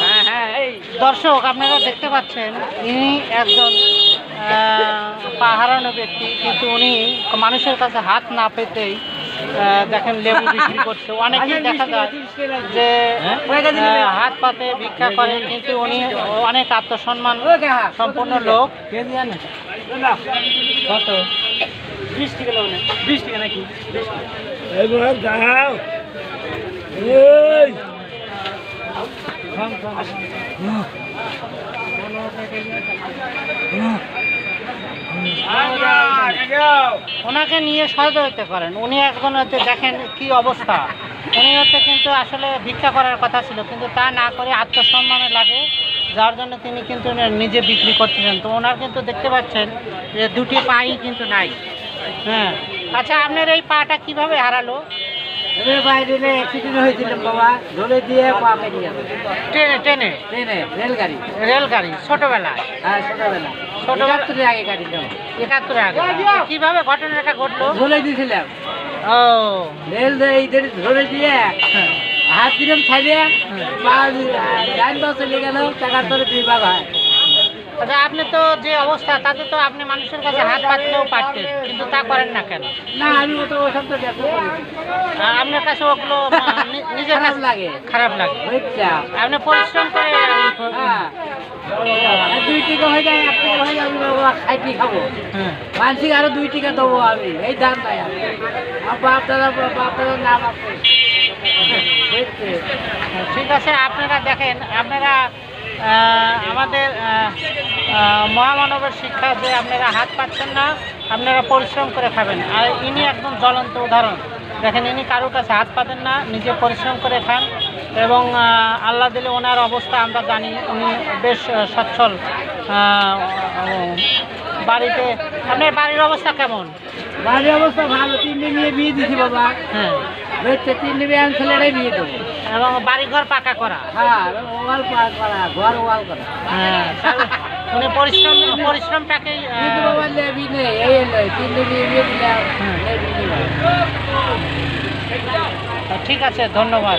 হ্যাঁ হ্যাঁ এই দর্শক আপনারা দেখতে পাচ্ছেন ইনি একজন পাহারানো ব্যক্তি কিন্তু উনি মানুষের কাছে হাত না পেতেই দেখেন লেবু বিক্রি করছে। অনেকেই দেখা যায় যে হাত পাতে ভিক্ষা করে কিন্তু উনি অনেক আত্মসম্মান সম্পূর্ণ লোক। কত? বিশ টাকা লোক বিশ টাকা নাকি? এবার দাও এই। ওনাকে নিয়ে সহযোগিতা করেন। উনি একজন হচ্ছে দেখেন কি অবস্থা। উনি হচ্ছে কিন্তু আসলে ভিক্ষা করার কথা ছিল কিন্তু তা না করে আত্মসম্মানে লাগে যার জন্য তিনি কিন্তু নিজে বিক্রি করতেছেন। তো ওনার কিন্তু দেখতে পাচ্ছেন যে দুটি পাই কিন্তু নাই। হ্যাঁ। আচ্ছা আপনার এই পাটা কীভাবে হারালো? বাইরে অ্যাক্সিডেন্ট হয়েছিল বাবা ধরে দিয়ে পা ট্রেনে ট্রেনে? ট্রেনে রেলগাড়ি। রেলগাড়ি ছোটবেলায়? হ্যাঁ ছোটবেলা ছোটবেলা- আগে গাড়ি একাত্তরে আগে কীভাবে ঘটনাটা ঘটলো? ধরে দিয়েছিলাম। ও। রেল এইদের ধরে দিয়ে হ্যাঁ। হাত দিলাম ছাড়িয়ে পা চলে গেল টাকার তোরে দুই ভাগ হয়। আচ্ছা আপনি তো যে অবস্থা তাতে তো আপনি মানুষের কাছে হাত পাতলেও পারতেন কিন্তু তা করেন না কেন? না আমি তো ওসব তো আপনার কাছে ওগুলো নিজের কাছে লাগে। খারাপ লাগে? আপনি পরিশ্রম করে হ্যাঁ। দুই টিকা হয়ে যায় এক টিকা হয়ে যায় আমি খাইটি খাব? হ্যাঁ। মানসিক আরও দুই টিকা দেবো আমি এই দাম নাই আমার আমার বাপ দাদা বাপ দাদার নাম ঠিক আছে আপনারা দেখেন আপনারা আমাদের মহামানবের শিক্ষা যে আপনারা হাত পাচ্ছেন না আপনারা পরিশ্রম করে খাবেন। আর ইনি একদম জ্বলন্ত উদাহরণ। দেখেন ইনি কারোর কাছে হাত পাতেন না নিজে পরিশ্রম করে খান এবং আল্লাহ দিলে ওনার অবস্থা আমরা জানি উনি বেশ সচ্ছল। বাড়িতে আপনার বাড়ির অবস্থা কেমন? বাড়ির অবস্থা ভালো তিনটে নিয়ে বিয়ে দিছি বাবা। হ্যাঁ। তিন ছেলেরাই বিয়ে দেবো। এবং বাড়িঘর পাকা করা। হ্যাঁ ওয়াল করা ঘর ওয়াল করা। হ্যাঁ পরিশ্রম নেই ঠিক আছে ধন্যবাদ।